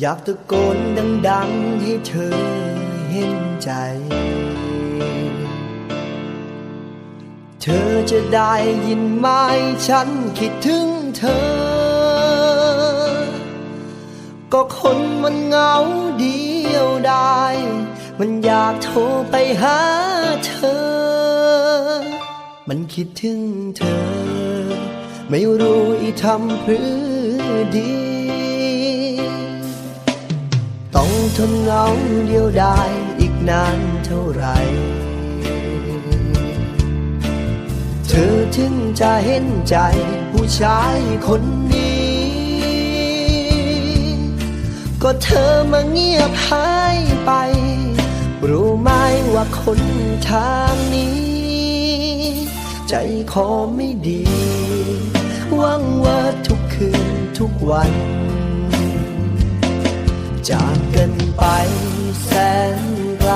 อยากตะโกนดังๆให้เธอเห็นใจ เธอจะได้ยินไหมฉันคิดถึงเธอ ก็คนมันเหงาเดียวได้มันอยากโทรไปหาเธอ มันคิดถึงเธอ ไม่รู้อีทำเพื่อดี ต้องทนเหงาเดียวดายอีกนานเท่าไร เธอถึงจะเห็นใจผู้ชายคนนี้ ก็เธอมาเงียบหายไป รู้ไหมว่าคนทางนี้ ใจคอไม่ดีหวังว่าทุกคืนทุกวัน จากกันไปแสนไกล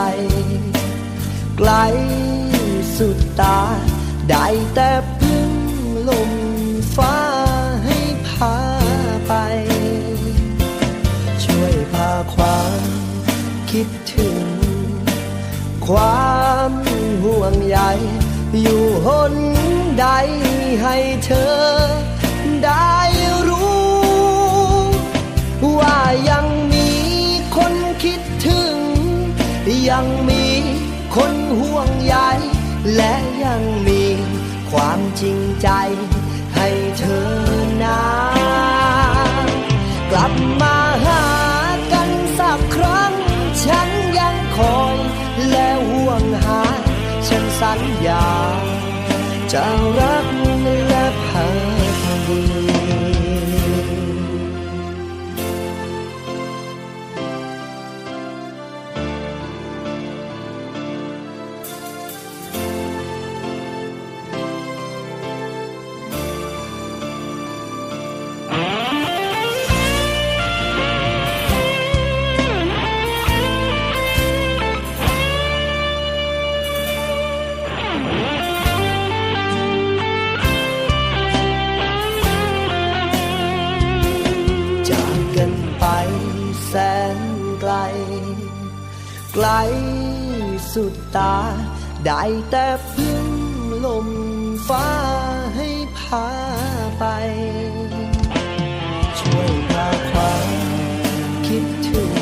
ไกลสุดตา ได้แต่พึ่งลมฟ้าให้พาไป ช่วยพาความคิดถึง ความห่วงใยอยู่หนใดให้เธอ ยังมีคนห่วงใยและยังมีความจริงใจให้เธอนากลับมาหากันสักครั้ง ฉันยังคอยและห่วงหา ฉันสัญญาจะ ไกลสุดตา ได้แต่พึ่งลมฟ้าให้พาไป ช่วยพาความคิดถึง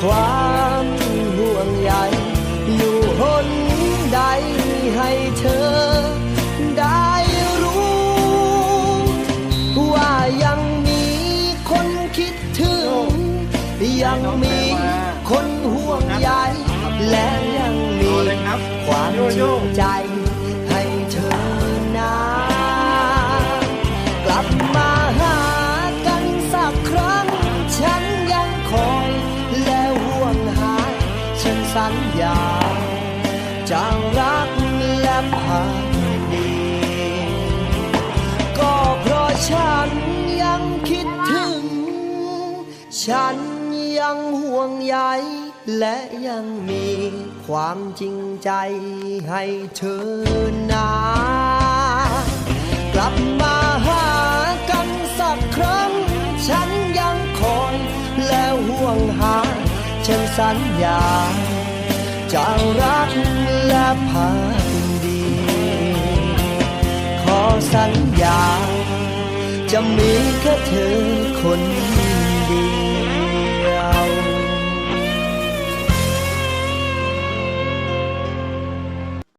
ความห่วงใยอยู่หนใดให้เธอได้รู้ ว่ายังมีคนคิดถึง ยังมี คนห่วงใยและยังมีความจริงใจให้เธอนากลับมาหากันสักครั้ง ฉันยังคอยและห่วงหา ฉันสัญญาจะรักและพักดีก็เพราะฉันยังคิดถึงฉัน ยังห่วงใยและยังมีความจริงใจให้เธอนากลับมาหากันสักครั้ง ฉันยังคอยและห่วงหา ฉันสัญญา จะรักและพักดี ขอสัญญา จะมีแค่เธอคน